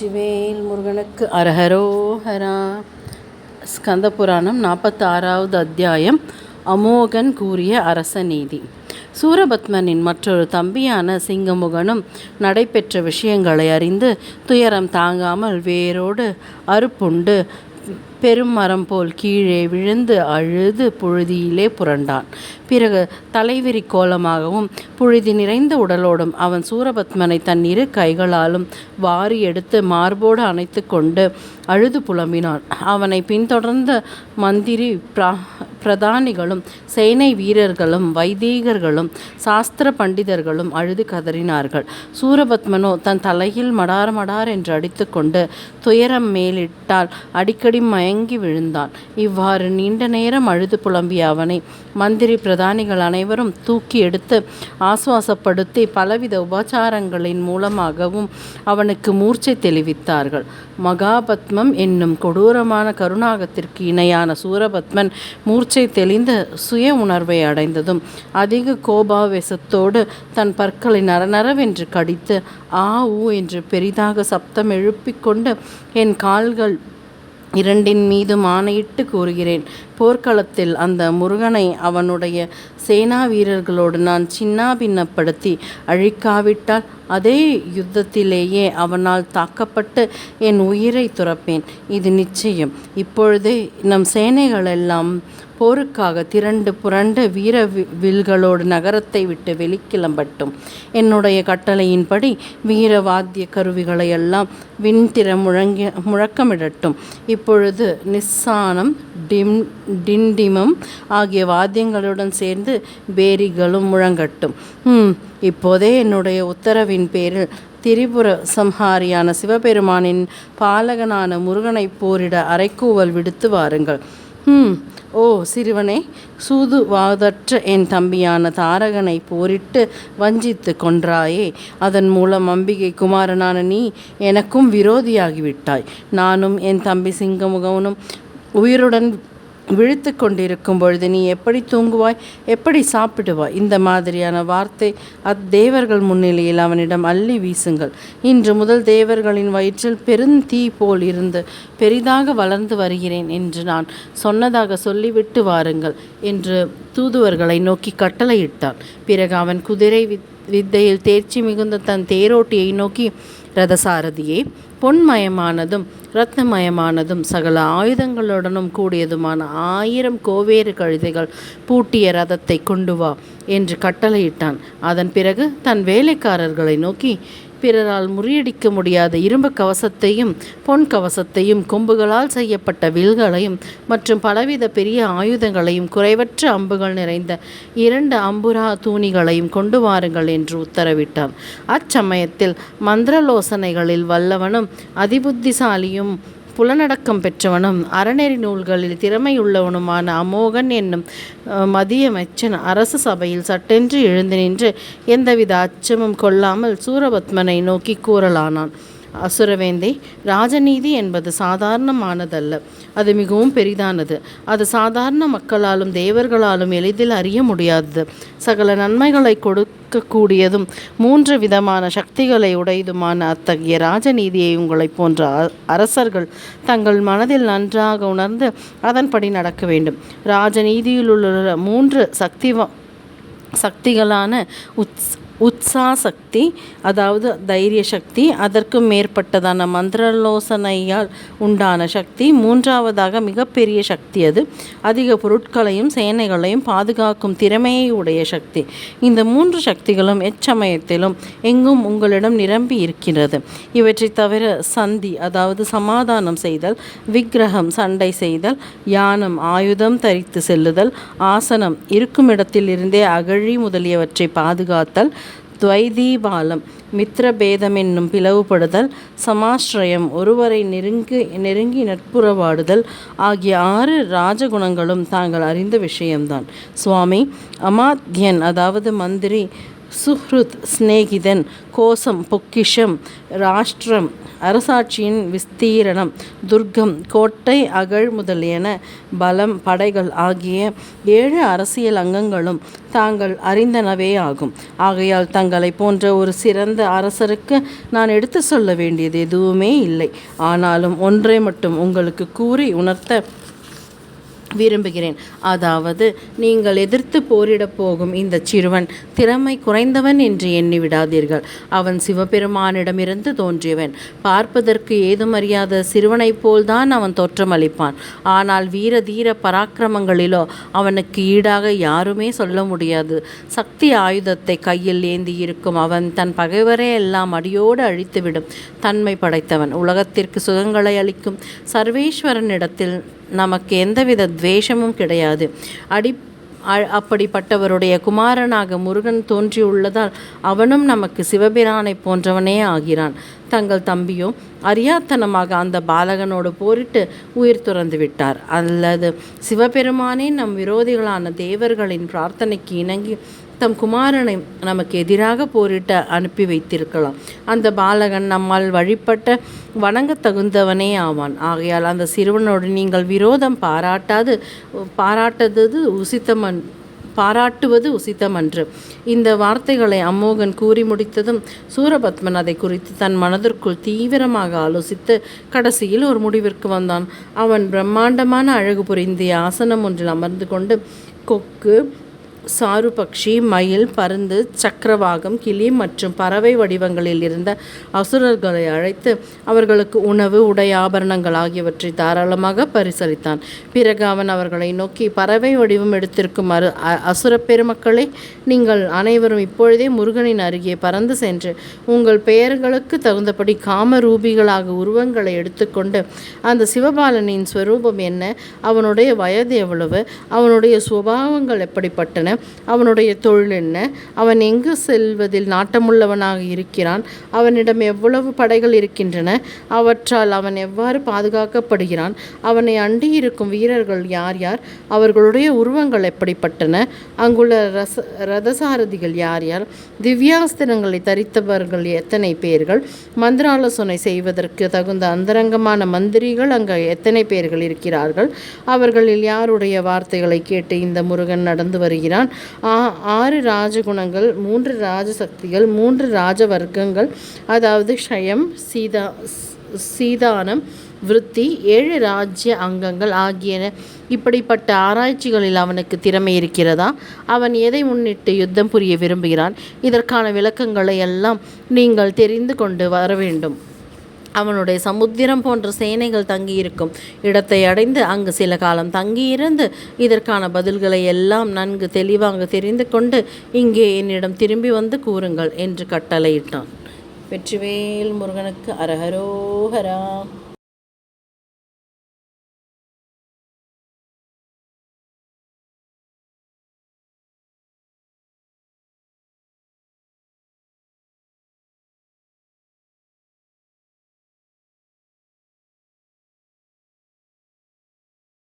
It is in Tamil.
சிவேல் முருகனுக்கு அரஹரோஹரா. ஸ்கந்த புராணம் நாற்பத்தாறாவது அத்தியாயம். அமோகன் கூறிய அரச நீதி. சூரபத்மனின் மற்றொரு தம்பியான சிங்கமுகனும் நடைபெற்ற விஷயங்களை அறிந்து துயரம் தாங்காமல் வேரோடு அறுப்புண்டு பெரும் மரம் போல் கீழே விழுந்து அழுது புழுதியிலே புரண்டான். பிறகு தலைவிரி கோலமாகவும் புழுதி நிறைந்த உடலோடும் அவன் சூரபத்மனை தன் இரு கைகளாலும் வாரி எடுத்து மார்போடு அணைத்து கொண்டு அழுது புலம்பினான். அவனை பின்தொடர்ந்த மந்திரி பிரா பிரதானிகளும் சேனை வீரர்களும் வைதீகர்களும் சாஸ்திர பண்டிதர்களும் அழுது கதறினார்கள். சூரபத்மனோ தன் தலையில் மடார் மடார் என்று அடித்துக்கொண்டு துயரம் மேலிட்டால் அடிக்கடி மய மயங்கி விழுந்தான். இவ்வாறு நீண்ட நேரம் அழுது புலம்பிய அவனை மந்திரி பிரதானிகள் அனைவரும் தூக்கி எடுத்து ஆசுவாசப்படுத்தி பலவித உபச்சாரங்களின் மூலமாகவும் அவனுக்கு மூர்ச்சை தெளிவித்தார்கள். மகாபத்மம் என்னும் கொடூரமான கருணாகத்திற்கு இணையான சூரபத்மன் மூர்ச்சை தெளிந்த சுய உணர்வை அடைந்ததும் அதிக கோபாவேசத்தோடு தன் பற்களை நரநரவென்று கடித்து ஆ ஊ என்று பெரிதாக சப்தம் எழுப்பிக் கொண்டு என் கால்கள் இரண்டின் மீதும் ஆணையிட்டு கூறுகிறேன். போர்க்களத்தில் அந்த முருகனை அவனுடைய சேனா வீரர்களோடு நான் சின்னாபின்னப்படுத்தி அழிக்காவிட்டால் அதே யுத்தத்திலேயே அவனால் தாக்கப்பட்டு என் உயிரை துறப்பேன். இது நிச்சயம். இப்பொழுதே நம் சேனைகளெல்லாம் போருக்காக திரண்டு புரண்டு வீர வி- வில்களோடு நகரத்தை விட்டு வெளிக்கிளம்பட்டும். என்னுடைய கட்டளையின்படி வீர வாத்திய கருவிகளை எல்லாம் விண்திற முழங்கி முழக்கமிடட்டும். இப்பொழுது நிஸ்ஸானம் டிம் டிண்டிமம் ஆகிய வாத்தியங்களுடன் சேர்ந்து பேரிகளும் முழங்கட்டும். ம், இப்போதே என்னுடைய உத்தரவின் பேரில் திரிபுர சம்ஹாரியான சிவபெருமானின் பாலகனான முருகனை போரிட அரைக்கூவல் விடுத்து வாருங்கள். ம் ஓ சிறுவனே சூதுவாதற்ற என் தம்பியான தாரகனை போரிட்டு வஞ்சித்து கொன்றாயே அதன் மூலம் அம்பிகை குமாரனான நீ எனக்கும் விரோதியாகிவிட்டாய். நானும் என் தம்பி சிங்கமுகவனும் உயிருடன் விழித்து கொண்டிருக்கும் பொழுது நீ எப்படி தூங்குவாய் எப்படி சாப்பிடுவாய்? இந்த மாதிரியான வார்த்தை அத்தேவர்கள் முன்னிலையில் அவனிடம் அள்ளி வீசுங்கள். இன்று முதல் தேவர்களின் வயிற்றில் பெருந்தீ போல் இருந்து பெரிதாக வளர்ந்து வருகிறேன் என்று நான் சொன்னதாக சொல்லிவிட்டு வாருங்கள் என்று தூதுவர்களை நோக்கி கட்டளையிட்டான். பிறகு அவன் குதிரை வித் வித்தையில் தேர்ச்சி மிகுந்த தன் தேரோட்டியை நோக்கி ரதசாரதியே பொன்மயமானதும் ரத்னமயமானதும் சகல ஆயுதங்களுடனும் கூடியதுமான ஆயிரம் கோவேறு கழுதைகள் பூட்டிய ரதத்தை கொண்டு வா என்று கட்டளையிட்டான். அதன் பிறகு தன் வேலைக்காரர்களை நோக்கி பிறரால் முறியடிக்க முடியாத இரும்பு கவசத்தையும் பொன் கவசத்தையும் கொம்புகளால் செய்யப்பட்ட வில்களையும் மற்றும் பலவித பெரிய ஆயுதங்களையும் குறைவற்ற அம்புகள் நிறைந்த இரண்டு அம்புரா தூணிகளையும் கொண்டு வாருங்கள் என்று உத்தரவிட்டான் அச்சமயத்தில் மந்திரலோசனைகளில் வல்லவனும் அதிபுத்திசாலியும் புலனடக்கம் பெற்றவனும் அறநெறி நூல்களில் திறமையுள்ளவனுமான அமோகன் என்னும் அஹ், மதியமைச்சன் அரச சபையில் சட்டென்று எழுந்து நின்று எந்தவித அச்சமும் கொள்ளாமல் சூரபத்மனை நோக்கி கூறலானான். அசுரவேந்தை ராஜநீதி என்பது சாதாரணமானதல்ல. அது மிகவும் பெரிதானது. அது சாதாரண மக்களாலும் தேவர்களாலும் எளிதில் அறிய முடியாதது. சகல நன்மைகளை கொடுக்கக்கூடியதும் மூன்று விதமான சக்திகளை உடையதுமான அத்தகைய ராஜநீதியை உங்களைப் போன்ற அ- அரசர்கள் தங்கள் மனதில் நன்றாக உணர்ந்து அதன்படி நடக்க வேண்டும். ராஜநீதியில் உள்ள மூன்று சக்தி சக்திகளான உத் உத்சா சக்தி அதாவது தைரிய சக்தி அதற்கும் மேற்பட்டதான மந்திரலோசனையால் உண்டான சக்தி மூன்றாவதாக மிகப்பெரிய சக்தி அது. அதிக பொருட்களையும் சேனைகளையும் பாதுகாக்கும் திறமையை உடைய சக்தி. இந்த மூன்று சக்திகளும் எச்சமயத்திலும் எங்கும் உங்களிடம் நிரம்பி இருக்கிறது. இவற்றை தவிர சந்தி அதாவது சமாதானம் செய்தல் விக்கிரகம் சண்டை செய்தல் யானம் ஆயுதம் தரித்து செல்லுதல் ஆசனம் இருக்கும் இடத்திலிருந்தே அகழி முதலியவற்றை பாதுகாத்தல் துவைதீபாலம் மித்திரபேதம் என்னும் பிளவுபடுதல் சமாஸ்ரயம் ஒருவரை நெருங்கி நெருங்கி நட்புறவாடுதல் ஆகிய ஆறு ராஜகுணங்களும் தாங்கள் அறிந்த விஷயம்தான். சுவாமி அமாத்யன் அதாவது மந்திரி சுஹ்ருத் சிநேகிதன் கோசம் பொக்கிஷம் ராஷ்டிரம் அரசாட்சியின் விஸ்தீரணம் துர்க்கம் கோட்டை அகழ் முதலியன பலம் படைகள் ஆகிய ஏழு அரசியல் அங்கங்களும் தாங்கள் அறிந்தனவே ஆகும். ஆகையால் தங்களை போன்ற ஒரு சிறந்த அரசருக்கு நான் எடுத்து சொல்ல வேண்டியது எதுவுமே இல்லை. ஆனாலும் ஒன்றை மட்டும் உங்களுக்கு கூறி உணர்த்த விரும்புகிறேன். அதாவது நீங்கள் எதிர்த்து போரிடப் போகும் இந்த சிறுவன் திறமை குறைந்தவன் என்று எண்ணி விடாதீர்கள் அவன் சிவபெருமானிடமிருந்து தோன்றியவன். பார்ப்பதற்கு ஏதுமறியாத சிறுவனைப் போல்தான் அவன் தோற்றமளிப்பான். ஆனால் வீர தீர பராக்கிரமங்களிலோ அவனுக்கு ஈடாக யாருமே சொல்ல முடியாது. சக்தி ஆயுதத்தை கையில் ஏந்தி இருக்கும் அவன் தன் பகைவரை எல்லாம் அடியோடு அழித்துவிடும். தன்மை படைத்தவன். உலகத்திற்கு சுகங்களை அளிக்கும் சர்வேஸ்வரனிடத்தில் நமக்கு எந்தவித துவேஷமும் கிடையாது. அடி அ- அப்படிப்பட்டவருடைய குமாரனாக முருகன் தோன்றியுள்ளதால் அவனும் நமக்கு சிவபிரானை போன்றவனே ஆகிறான். தங்கள் தம்பியோ அறியாத்தனமாக அந்த பாலகனோடு போரிட்டு உயிர் துறந்து விட்டார். அல்லது சிவபெருமானே நம் விரோதிகளான தேவர்களின் பிரார்த்தனைக்கு இணங்கி தம் குமாரனை நமக்கு எதிராக போரிட்ட அனுப்பி வைத்திருக்கலாம். அந்த பாலகன் நம்மால் வழிபட்ட வணங்கத் தகுந்தவனே ஆவான். ஆகையால் அந்த சிறுவனோடு நீங்கள் விரோதம் பாராட்டாது பாராட்டது உசித்தமன் பாராட்டுவது உசித்தமன்று. இந்த வார்த்தைகளை அம்மோகன் கூறி முடித்ததும் சூரபத்மன் அதை குறித்து தன் மனதிற்குள் தீவிரமாக ஆலோசித்து கடைசியில் ஒரு முடிவிற்கு வந்தான். அவன் பிரம்மாண்டமான அழகு புரிந்திய ஆசனம் ஒன்றில் அமர்ந்து கொண்டு கொக்கு சாருபக்ஷி மயில் பருந்து சக்கரவாகம் கிளி மற்றும் பறவை வடிவங்களில் இருந்த அசுரர்களை அழைத்து அவர்களுக்கு உணவு உடை ஆபரணங்கள் ஆகியவற்றை தாராளமாக பரிசளித்தான். பிறகு அவன் அவர்களை நோக்கி பறவை வடிவம் எடுத்திருக்கும் அரு அ- அசுர பெருமக்களை நீங்கள் அனைவரும் இப்பொழுதே முருகனின் அருகே பறந்து சென்று உங்கள் பெயர்களுக்கு தகுந்தபடி காமரூபிகளாக உருவங்களை எடுத்துக்கொண்டு அந்த சிவபாலனின் ஸ்வரூபம் என்ன? அவனுடைய வயது எவ்வளவு? அவனுடைய சுபாவங்கள் எப்படிப்பட்டன? அவனுடைய தொழில் என்ன? அவன் எங்கு செல்வதில் நாட்டமுள்ளவனாக இருக்கிறான்? அவனிடம் எவ்வளவு படைகள் இருக்கின்றன? அவற்றால் அவன் எவ்வாறு பாதுகாக்கப்படுகிறான்? அவனை அண்டி இருக்கும் வீரர்கள் யார் யார்? அவர்களுடைய உருவங்கள் எப்படிப்பட்டன? அங்குள்ள ரச ரதசாரதிகள் யார் யார்? திவ்யாஸ்திரங்களை தரித்தவர்கள் எத்தனை பேர்கள்? மந்திராலோசனை செய்வதற்கு தகுந்த அந்தரங்கமான மந்திரிகள் அங்கே எத்தனை பேர்கள் இருக்கிறார்கள்? அவர்களில் யாருடைய வார்த்தைகளை கேட்டு இந்த முருகன் நடந்து வருகிறான்? ஆ- ஆறு ராஜகுணங்கள் மூன்று ராஜசக்திகள் மூன்று ராஜ வர்க்கங்கள் அதாவது ஷயம் சீதா சீதானம் விருத்தி ஏழு ராஜ்ய அங்கங்கள் ஆகியன. இப்படிப்பட்ட ஆராய்ச்சிகளில் அவனுக்கு திறமை இருக்கிறதா? அவன் எதை முன்னிட்டு யுத்தம் புரிய விரும்புகிறான்? இதற்கான விளக்கங்களை எல்லாம் நீங்கள் தெரிந்து கொண்டு வர வேண்டும். அவனுடைய சமுத்திரம் போன்ற சேனைகள் தங்கியிருக்கும். இடத்தை அடைந்து அங்கு சில காலம் தங்கியிருந்து இதற்கான பதில்களை எல்லாம் நன்கு தெளிவாக தெரிந்து கொண்டு இங்கே என்னிடம் திரும்பி வந்து கூறுங்கள் என்று கட்டளையிட்டான். வெற்றிவேல் முருகனுக்கு அரஹரோஹரா.